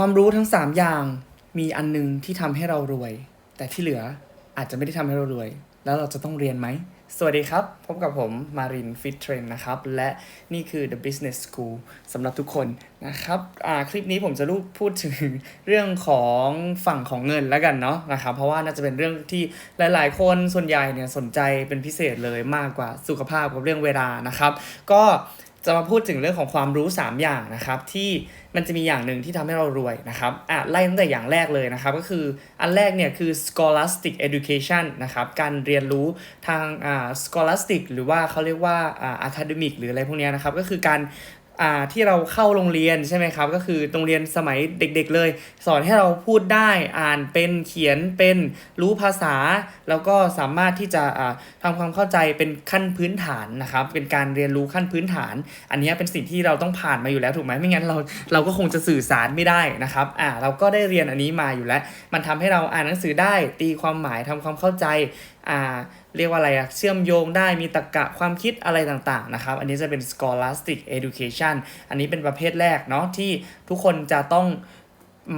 ความรู้ทั้ง 3 อย่างมีอันหนึงที่ทำให้เรารวย แต่ที่เหลืออาจจะไม่ได้ทำให้เรารวย แล้วเราจะต้องเรียนไหม สวัสดีครับ พบกับผมมารินฟิตเทรนนะครับ และนี่คือ The Business School สำหรับทุกคนนะครับคลิปนี้ผมจะรูปพูดถึงเรื่องของฝั่งของเงินแล้วกันเนาะนะครับ เพราะว่าน่าจะเป็นเรื่องที่หลาย ๆ คนส่วนใหญ่เนี่ยสนใจเป็นพิเศษเลยมากกว่าสุขภาพกับเรื่องเวลานะครับ ก็ จะมาพูดถึงเรื่องของความรู้ 3 อย่างนะครับที่มันจะมีอย่างหนึ่งที่ทำให้เรารวยนะครับอะไล่ตั้งแต่อย่างแรกเลยนะครับก็คืออันแรกเนี่ยคือ scholastic education นะครับการเรียนรู้ทางอ่า scholastic หรือว่าเขาเรียกว่าอ่า academic หรืออะไรพวกเนี้ยนะครับก็คือการ อ่าที่เราเข้าโรงเรียนใช่ไหมครับ ก็คือโรงเรียนสมัยเด็กๆเลย สอนให้เราพูดได้อ่านเป็นเขียนเป็นรู้ภาษา แล้วก็สามารถที่จะอ่าทำความเข้าใจเป็นขั้นพื้นฐานนะครับ เป็นการเรียนรู้ขั้นพื้นฐาน อันนี้เป็นสิ่งที่เราต้องผ่านมาอยู่แล้วถูกไหมไม่งั้นเราเราก็คงจะสื่อสารไม่ได้นะครับอ่าเราก็ได้เรียนอันนี้มาอยู่แล้ว มันทำให้เราอ่านหนังสือได้ตีความหมายทำความเข้าใจ อ่าเรียกว่าอะไรอะเชื่อมโยงได้มีตรรกะความคิดอะไรต่างๆนะครับ อันนี้จะเป็น scholastic education อันนี้เป็นประเภทแรกเนาะที่ทุกคนจะต้อง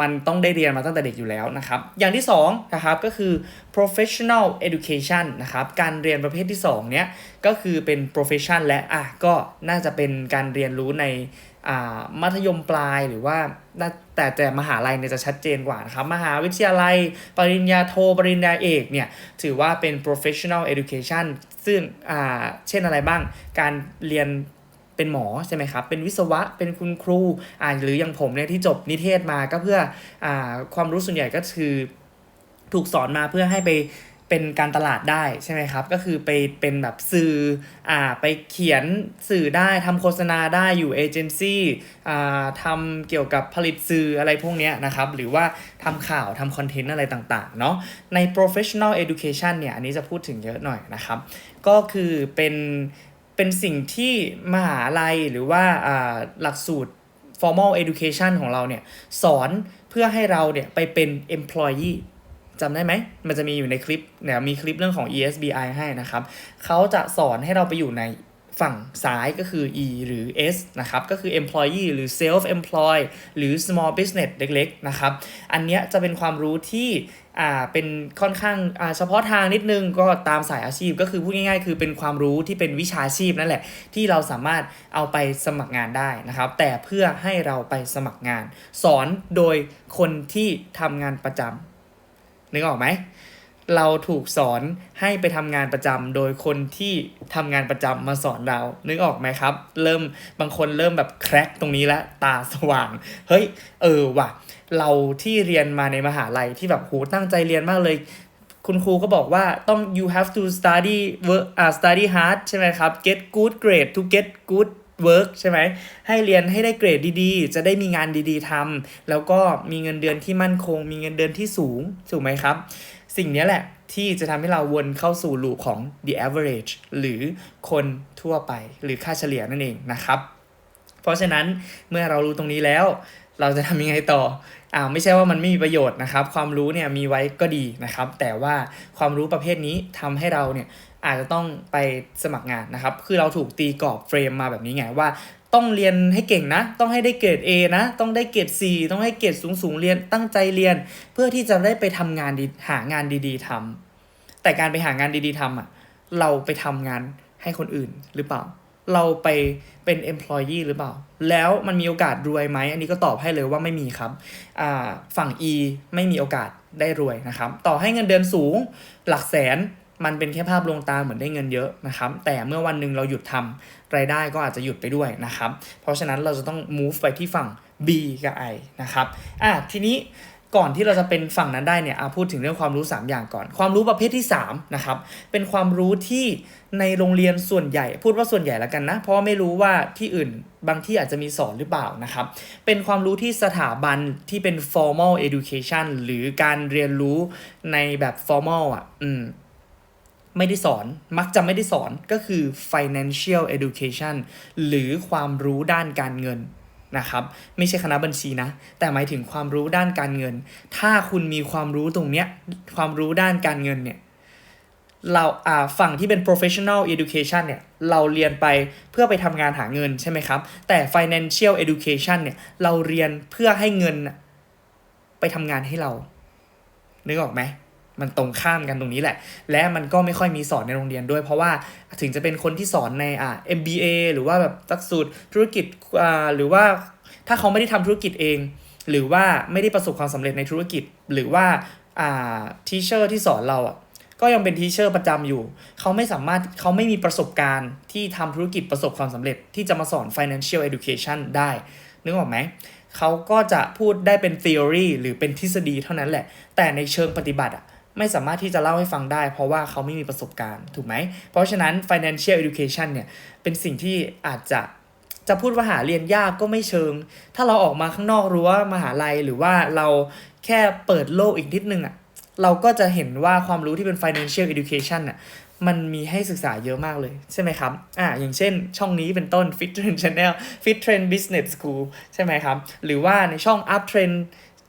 มันต้องได้เรียนมาตั้งแต่เด็กอยู่แล้วนะครับ อย่างที่2นะครับก็คือ professional education นะครับ การเรียนประเภทที่2เนี้ยก็คือเป็น profession และอะก็น่าจะเป็นการเรียนรู้ใน มัธยมปลายหรือว่าแต่แต่มหาลัยเนี่ยจะชัดเจนกว่านะครับ มหาวิทยาลัย ปริญญาโทปริญญาเอกเนี่ยถือว่าเป็น professional education ซึ่งอ่าเช่นอะไรบ้าง การเรียนเป็นหมอใช่ไหมครับ เป็นวิศวะ เป็นคุณครูอ่าหรืออย่างผมเนี่ยที่จบนิเทศมาก็เพื่ออ่าความรู้ส่วนใหญ่ก็คือถูกสอนมาเพื่อให้ไป เป็นการตลาดได้ใช่ไหมครับ ก็คือไปเป็นแบบสื่ออ่าไปเขียนสื่อได้ทำโฆษณาได้อยู่เอเจนซี่อ่าทำเกี่ยวกับผลิตสื่ออะไรพวกนี้นะครับ หรือว่าทำข่าวทำคอนเทนต์อะไรต่างๆเนาะใน professional education เนี่ย อันนี้จะพูดถึงเยอะหน่อยนะครับ ก็คือเป็นเป็นสิ่งที่มหาลัยหรือว่าอ่าหลักสูตร formal education ของเราเนี่ย สอนเพื่อให้เราเนี่ยไปเป็น employee จำได้ไหม มันจะมีอยู่ในคลิปเนี่ยมีคลิปเรื่องของ ESBI ให้นะครับเขาจะสอนให้เราไปอยู่ในฝั่งซ้ายก็คือ E หรือ S นะครับ ก็คือ employee หรือ Self-employed หรือ small business เล็กๆ นะครับ อันเนี้ยจะเป็นความรู้ที่อ่าเป็นค่อนข้างอ่าเฉพาะทางนิดนึงก็ตามสายอาชีพ ก็คือพูดง่ายๆ คือเป็นความรู้ที่เป็นวิชาชีพนั่นแหละ ที่เราสามารถเอาไปสมัครงานได้นะครับ แต่เพื่อให้เราไปสมัครงาน สอนโดยคนที่ทำงานประจำ นึกออกไหมเราถูกสอนให้ไปทำงานประจำโดยคนที่ทำงานประจำมาสอนเรา นึกออกไหมครับ เริ่มบางคนเริ่มแบบแครกตรงนี้แล้วตาสว่าง เฮ้ย เออว่ะ เราที่เรียนมาในมหาลัยที่แบบโหตั้งใจเรียนมากเลย คุณครูก็บอกว่าต้อง you have to study work อ่า study hard ใช่ไหมครับ get good grade to get good เวิร์กใช่ไหมให้เรียนให้ได้เกรดดีๆ จะได้มีงานดีๆทำแล้วก็มีเงินเดือนที่มั่นคง มีเงินเดือนที่สูงถูกไหมครับ สิ่งนี้แหละที่จะทำให้เราวนเข้าสู่ลูปของ the average หรือคนทั่วไปหรือค่าเฉลี่ยนั่นเองนะครับ เพราะฉะนั้นเมื่อเรารู้ตรงนี้แล้ว เราจะทำยังไงต่ออ่าไม่ใช่ว่ามันไม่มีประโยชน์นะครับ ความรู้เนี่ยมีไว้ก็ดีนะครับ แต่ว่าความรู้ประเภทนี้ทำให้เราเนี่ยอาจจะต้องไปสมัครงานนะครับ คือเราถูกตีกรอบเฟรมมาแบบนี้ไงว่าต้องเรียนให้เก่งนะ ต้องให้ได้เกรด A นะ ต้องได้เกรด C ต้องให้เกรดสูงๆ เรียน ตั้งใจเรียน เพื่อที่จะได้ไปทำงานดีหางานดีๆทำแต่การไปหางานดีๆทำอะ เราไปทำงานให้คนอื่นหรือเปล่า เราไปเป็น employee หรือเปล่า แล้วมันมีโอกาสรวยไหม อันนี้ก็ตอบให้เลยว่าไม่มีครับ ฝั่ง E ไม่มีโอกาสได้รวยนะครับ ต่อให้เงินเดือนสูงหลักแสนมันเป็นแค่ภาพลวงตาเหมือนได้เงินเยอะนะครับ แต่เมื่อวันหนึ่งเราหยุดทำรายได้ก็อาจจะหยุดไปด้วยนะครับ เพราะฉะนั้นเราจะต้อง move ไปที่ฝั่ง B กับ I นะครับ อะทีนี้ ก่อนที่เราจะเป็นฝั่งนั้นได้เนี่ยอะพูดถึงเรื่องความรู้ 3 อย่างก่อน ความรู้ประเภทที่3นะครับเป็นความรู้ที่ในโรงเรียนส่วนใหญ่ พูดว่าส่วนใหญ่แล้วกันนะ เพราะไม่รู้ว่าที่อื่นบางที่อาจจะมีสอนหรือเปล่านะครับ เป็นความรู้ที่สถาบันที่เป็น formal education หรือการเรียนรู้ในแบบ formal อะอืมไม่ได้สอน มักจะไม่ได้สอนก็คือ financial education หรือความรู้ด้านการเงิน นะครับไม่ใช่คณะบัญชีนะ แต่หมายถึงความรู้ด้านการเงิน ถ้าคุณมีความรู้ตรงเนี้ยความรู้ด้านการเงินเนี่ยเราอ่าฝั่งที่เป็น professional education เนี่ยเราเรียนไปเพื่อไปทำงานหาเงินใช่ไหมครับ แต่ financial education เนี่ยเราเรียนเพื่อให้เงินไปทำงานให้เรานึกออกไหม มันตรงข้ามกันตรงนี้แหละ และมันก็ไม่ค่อยมีสอนในโรงเรียนด้วย เพราะว่าถึงจะเป็นคนที่สอนในอ่า MBA หรือว่าแบบหลักสูตรธุรกิจอ่าหรือว่าถ้าเขาไม่ได้ทำธุรกิจเอง หรือว่าไม่ได้ประสบความสำเร็จในธุรกิจ หรือว่าอ่าทีเชอร์ที่สอนเราอะก็ยังเป็นทีเชอร์ประจำอยู่ เขาไม่สามารถเขาไม่มีประสบการณ์ที่ทำธุรกิจประสบความสำเร็จ ที่จะมาสอน financial education ได้ นึกออกไหม เขาก็จะพูดได้เป็น theory หรือเป็นทฤษฎีเท่านั้นแหละ แต่ในเชิงปฏิบัติอะ ไม่สามารถที่จะเล่าให้ฟังได้ เพราะว่าเขาไม่มีประสบการณ์ถูกไหม เพราะฉะนั้น financial education เนี่ยเป็นสิ่งที่อาจจะจะพูดว่าหาเรียนยากก็ไม่เชิง ถ้าเราออกมาข้างนอกรั้วมหาลัยหรือว่าเราแค่เปิดโลกอีกนิดนึงอะเราก็จะเห็นว่าความรู้ที่เป็น financial education อะมันมีให้ศึกษาเยอะมากเลย ใช่ไหมครับ อ่า อย่างเช่น ช่องนี้เป็นต้น Fit Trend Channel Fit Trend Business School ใช่ไหมครับ หรือว่าในช่อง Up Trend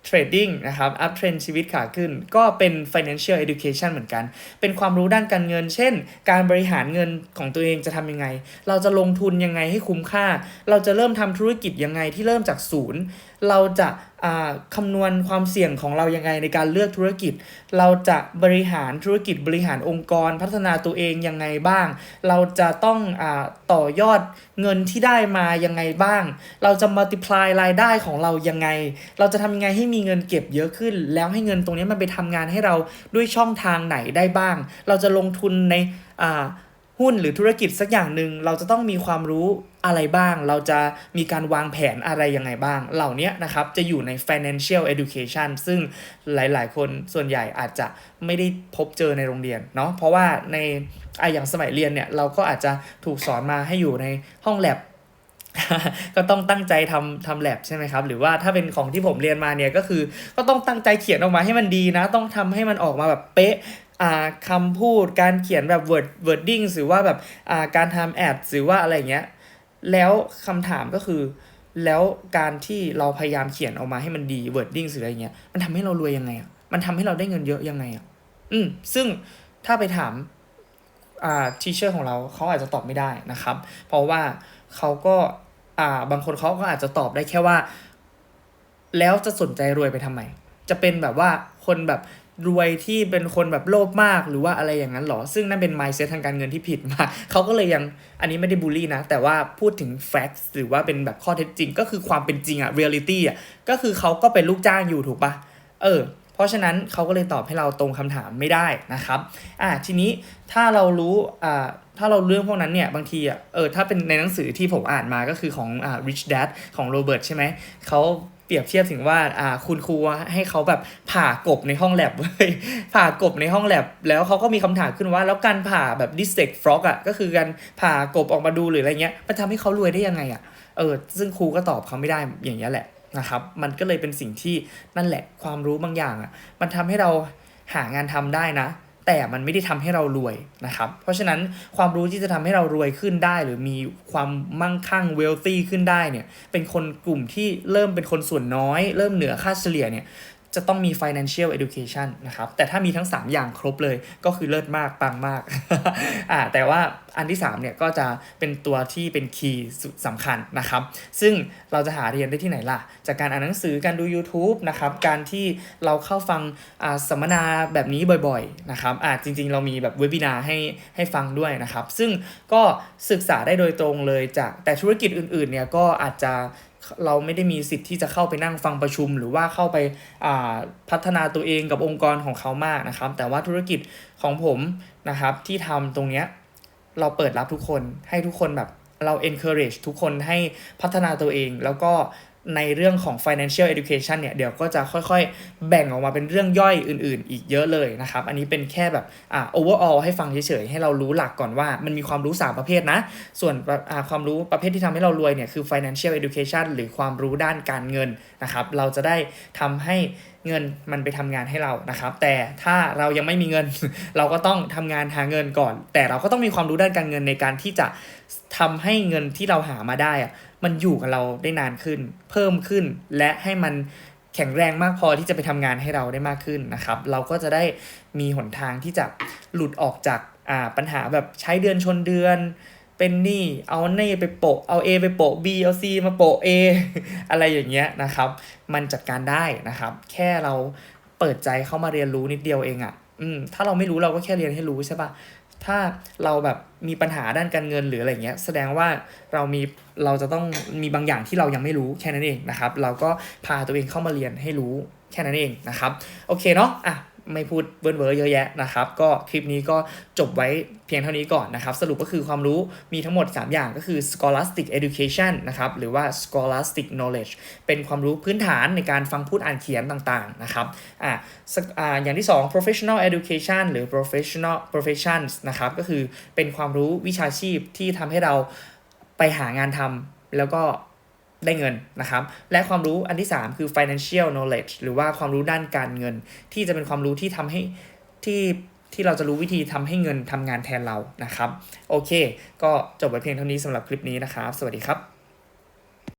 เทรดดิ้งนะครับอัพเทรนชีวิตขาขึ้น ก็เป็น financial education เหมือนกัน เป็นความรู้ด้านการเงิน เช่น การบริหารเงินของตัวเองจะทำยังไง เราจะลงทุนยังไงให้คุ้มค่า เราจะเริ่มทำธุรกิจยังไงที่เริ่มจากศูนย์ เราจะอ่าคำนวณความเสี่ยงของเรายังไงในการเลือกธุรกิจ เราจะบริหารธุรกิจบริหารองค์กรพัฒนาตัวเองยังไงบ้าง เราจะต้องอาต่อยอดเงินที่ได้มายังไงบ้าง เราจะ multiply รายได้ของเรายังไง เราจะทำยังไงให้มีเงินเก็บเยอะขึ้น แล้วให้เงินตรงนี้มันไปทำงานให้เราด้วยช่องทางไหนได้บ้าง เราจะลงทุนในอ่า หุ้นหรือธุรกิจสักอย่างหนึ่งเราจะต้องมีความรู้อะไรบ้าง เราจะมีการวางแผนอะไรยังไงบ้าง เหล่านี้นะครับจะอยู่ใน financial education ซึ่งหลาย ๆ คนส่วนใหญ่อาจจะไม่ได้พบเจอในโรงเรียนเนาะเพราะว่าในไออย่างสมัยเรียนเนี่ยเราก็อาจจะถูกสอนมาให้อยู่ในห้องแลบก็ต้องตั้งใจทำทำแลบใช่ไหมครับ หรือว่าถ้าเป็นของที่ผมเรียนมาเนี่ยก็คือก็ต้องตั้งใจเขียนออกมาให้มันดีนะ ต้องทำให้มันออกมาแบบเป๊ะ คำพูดการเขียนแบบ word wording หรือว่าแบบการทำแอดหรือว่าอะไรเงี้ยแล้วคำถามก็คือ แล้วการที่เราพยายามเขียนออกมาให้มันดี wording หรืออะไรเงี้ยมันทำให้เรารวยยังไงอะมันทำให้เราได้เงินเยอะยังไงอะอืมซึ่งถ้าไปถามอ่าทีเชอร์ของเราเขาอาจจะตอบไม่ได้นะครับ เพราะว่าเขาก็อ่าบางคนเขาก็อาจจะตอบได้แค่ว่า แล้วจะสนใจรวยไปทำไม จะเป็นแบบว่าคนแบบรวยที่เป็นคนแบบโลภมากหรือว่าอะไรอย่างนั้นหรอ ซึ่งนั่นเป็น mindset ทางการเงินที่ผิดมากเขาก็เลยยังอันนี้ไม่ได้บูลลี่นะ แต่ว่าพูดถึง facts หรือว่าเป็นแบบข้อเท็จจริง ก็คือความเป็นจริงอะ reality อะก็คือเขาก็เป็นลูกจ้างอยู่ถูกปะเออ เพราะฉะนั้นเขาก็เลยตอบให้เราตรงคำถามไม่ได้นะครับอ่าทีนี้ถ้าเรารู้อ่าถ้าเราเรื่องพวกนั้นเนี่ยบางทีอะเออถ้าเป็นในหนังสือที่ผมอ่านมาก็คือของอ่า Rich Dad ของโรเบิร์ตใช่ไหมเขา เปรียบเทียบถึงว่าอ่าคุณครูให้เขาแบบผ่ากบในห้องแลบเว้ยผ่ากบในห้องแลบ แล้วเขาก็มีคำถามขึ้นว่า แล้วการผ่าแบบ dissect frog อะก็คือการผ่ากบออกมาดูหรืออะไรเงี้ยมันทำให้เขารวยได้ยังไงอะเออซึ่งครูก็ตอบเขาไม่ได้อย่างเงี้ยแหละนะครับมันก็เลยเป็นสิ่งที่นั่นแหละความรู้บางอย่างอะมันทำให้เราหางานทำได้นะ แต่มันไม่ได้ทำให้เรารวยนะครับ เพราะฉะนั้นความรู้ที่จะทำให้เรารวยขึ้นได้ หรือมีความมั่งคั่ง wealthy ขึ้นได้เนี่ยเป็นคนกลุ่มที่เริ่มเป็นคนส่วนน้อย เริ่มเหนือค่าเฉลี่ยเนี่ย จะต้องมี financial education นะครับ แต่ถ้ามีทั้ง 3 อย่างครบเลยก็คือเลิศมาก ปังมากอ่าแต่ว่าอันที่3เนี่ยก็จะเป็นตัวที่เป็นคีย์สำคัญนะครับ ซึ่งเราจะหาเรียนได้ที่ไหนล่ะ จากการอ่านหนังสือการดู YouTube นะครับ การที่เราเข้าฟังอ่าสัมมนาแบบนี้บ่อยๆนะครับอ่าจริงๆ เรามีแบบเวบินาให้ให้ฟังด้วยนะครับ ซึ่งก็ศึกษาได้โดยตรงเลยจากแต่ธุรกิจอื่นๆเนี่ยก็อาจจะ เราไม่ได้มีสิทธิ์ที่จะเข้าไปนั่งฟังประชุม หรือว่าเข้าไปาพัฒนาตัวเองกับองค์กรของเขามากนะครับ แต่ว่าธุรกิจของผมนะครับที่ทำตรงเนี้ยเราเปิดรับทุกคนให้ทุกคนแบบเรา encourage ทุกคนให้พัฒนาตัวเอง แล้วก็ ในเรื่องของ financial education เนี่ย เดี๋ยวก็จะค่อยๆ แบ่งออกมาเป็นเรื่องย่อยอื่นๆ อีกเยอะเลยนะครับ อันนี้เป็นแค่แบบอ่า overall ให้ฟังเฉยๆ ให้เรารู้หลักก่อนว่ามันมีความรู้ 3 ประเภทนะ ส่วนอ่าความรู้ประเภทที่ทำให้เรารวยเนี่ย คือ financial education หรือความรู้ด้านการเงินนะครับ เราจะได้ทำให้เงินมันไปทำงานให้เรานะครับ แต่ถ้าเรายังไม่มีเงิน เราก็ต้องทำงานหาเงินก่อน แต่เราก็ต้องมีความรู้ด้านการเงินในการที่จะทำให้เงินที่เราหามาได้อะ มันอยู่กับเราได้นานขึ้น เพิ่มขึ้นและให้มันแข็งแรงมากพอที่จะไปทำงานให้เราได้มากขึ้นนะครับ เราก็จะได้มีหนทางที่จะหลุดออกจากาปัญหาแบบใช้เดือนชนเดือน เป็นหนี้เอาหนี้ไปโปะเอา A ไปโปะ B เอา C มาโปะ A อะไรอย่างเงี้ยนะครับ มันจัดการได้นะครับ แค่เราเปิดใจเข้ามาเรียนรู้นิดเดียวเองอะ่ะอืมถ้าเราไม่รู้เราก็แค่เรียนให้รู้ใช่ปะ ถ้าเราแบบมีปัญหาด้านการเงินหรืออะไรเงี้ยแสดงว่าเรามีเราจะต้องมีบางอย่างที่เรายังไม่รู้แค่นั้นเองนะครับ เราก็พาตัวเองเข้ามาเรียนให้รู้แค่นั้นเองนะครับ โอเคเนาะอะ ไม่พูดเวิร์นเวอร์เยอะแยะนะครับ ก็คลิปนี้ก็จบไว้เพียงเท่านี้ก่อนนะครับ สรุปก็คือความรู้มีทั้งหมด 3 อย่างก็คือ scholastic education นะครับ หรือว่า scholastic knowledge เป็นความรู้พื้นฐานในการฟังพูดอ่านเขียนต่างๆนะครับอะสักอ่าอย่างที่ 2 professional education หรือ professional professions นะครับก็คือเป็นความรู้วิชาชีพที่ทำให้เราไปหางานทำแล้วก็ ได้เงินนะครับ และความรู้อันที่ 3 คือ financial knowledge หรือว่าความรู้ด้านการเงิน ที่จะเป็นความรู้ที่ทำให้ที่ที่เราจะรู้วิธีทำให้เงินทำงานแทนเรานะครับ โอเค ก็จบไว้เพียงเท่านี้สำหรับคลิปนี้นะครับ สวัสดีครับ